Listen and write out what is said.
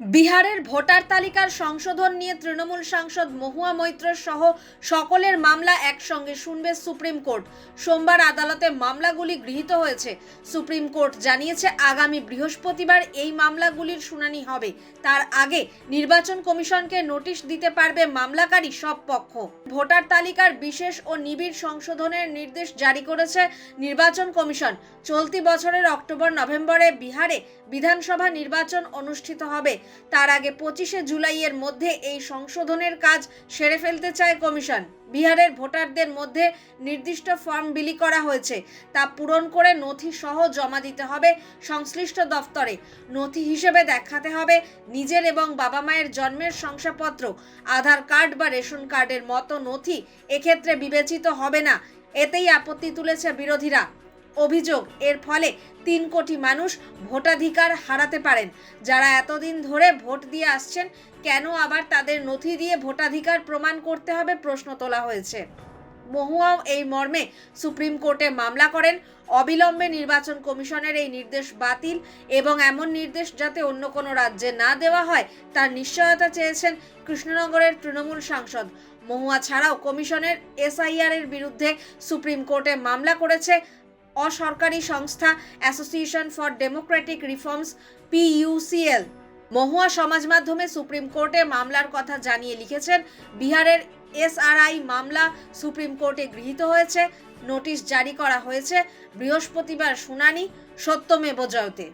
বিহারের ভোটার তালিকার সংশোধন নিয়ে তৃণমূল সাংসদ মহুয়া মৈত্র সহ সকলের মামলা একসঙ্গে শুনবে সুপ্রিম কোর্ট। সোমবার আদালতে মামলাগুলি গৃহীত হয়েছে। সুপ্রিম কোর্ট জানিয়েছে, আগামী বৃহস্পতিবার এই মামলাগুলির শুনানি হবে। তার আগে নির্বাচন কমিশনকে নোটিশ দিতে পারবে মামলাকারী সব পক্ষ। ভোটার তালিকার বিশেষ ও নিবিড় সংশোধনের নির্দেশ জারি করেছে নির্বাচন কমিশন। চলতি বছরের অক্টোবর নভেম্বরে বিহারে বিধানসভা নির্বাচন অনুষ্ঠিত হবে। তার আগে পঁচিশে জুলাইয়ের মধ্যে এই সংশোধনের কাজ সেরে ফেলতে চায় কমিশন। বিহারের ভোটারদের মধ্যে নির্দিষ্ট ফর্ম বিলি করা হয়েছে। তা পূরণ করে নথি সহ জমা দিতে হবে সংশ্লিষ্ট দফতরে। নথি হিসেবে দেখাতে হবে নিজের এবং বাবা মায়ের জন্মের শংসাপত্র, আধার কার্ড বা রেশন কার্ডের মতো নথি এক্ষেত্রে বিবেচিত হবে না। এতেই আপত্তি তুলেছে বিরোধীরা। অভিযোগ। এর ফলে তিন কোটি মানুষ ভোটাধিকার হারাতে পারেন। যারা এতদিন ধরে ভোট দিয়ে আসছেন, কেন আবার তাদের নথি দিয়ে ভোটাধিকার প্রমাণ করতে হবে প্রশ্ন তোলা হয়েছে। মহুয়াও এই মর্মে সুপ্রিম কোর্টে মামলা করেন। অবিলম্বে নির্বাচন কমিশনের এই নির্দেশ বাতিল এবং এমন নির্দেশ যাতে অন্য কোনো রাজ্যে না দেওয়া হয়, তার নিশ্চয়তা চেয়েছেন কৃষ্ণনগরের তৃণমূল সাংসদ। মহুয়া ছাড়াও কমিশনের এসআইআর এর বিরুদ্ধে সুপ্রিম কোর্টে মামলা করেছে অসরকারি সংস্থা association for democratic reforms, PUCL. Mahua সমাজ মাধ্যমে সুপ্রিম কোর্টে মামলার কথা জানিয়ে লিখেছেন, বিহারের এসআরআই মামলা সুপ্রিম কোর্টে গৃহীত হয়েছে, নোটিশ জারি করা হয়েছে, বৃহস্পতিবার শুনানি সত্যমেব জয়তে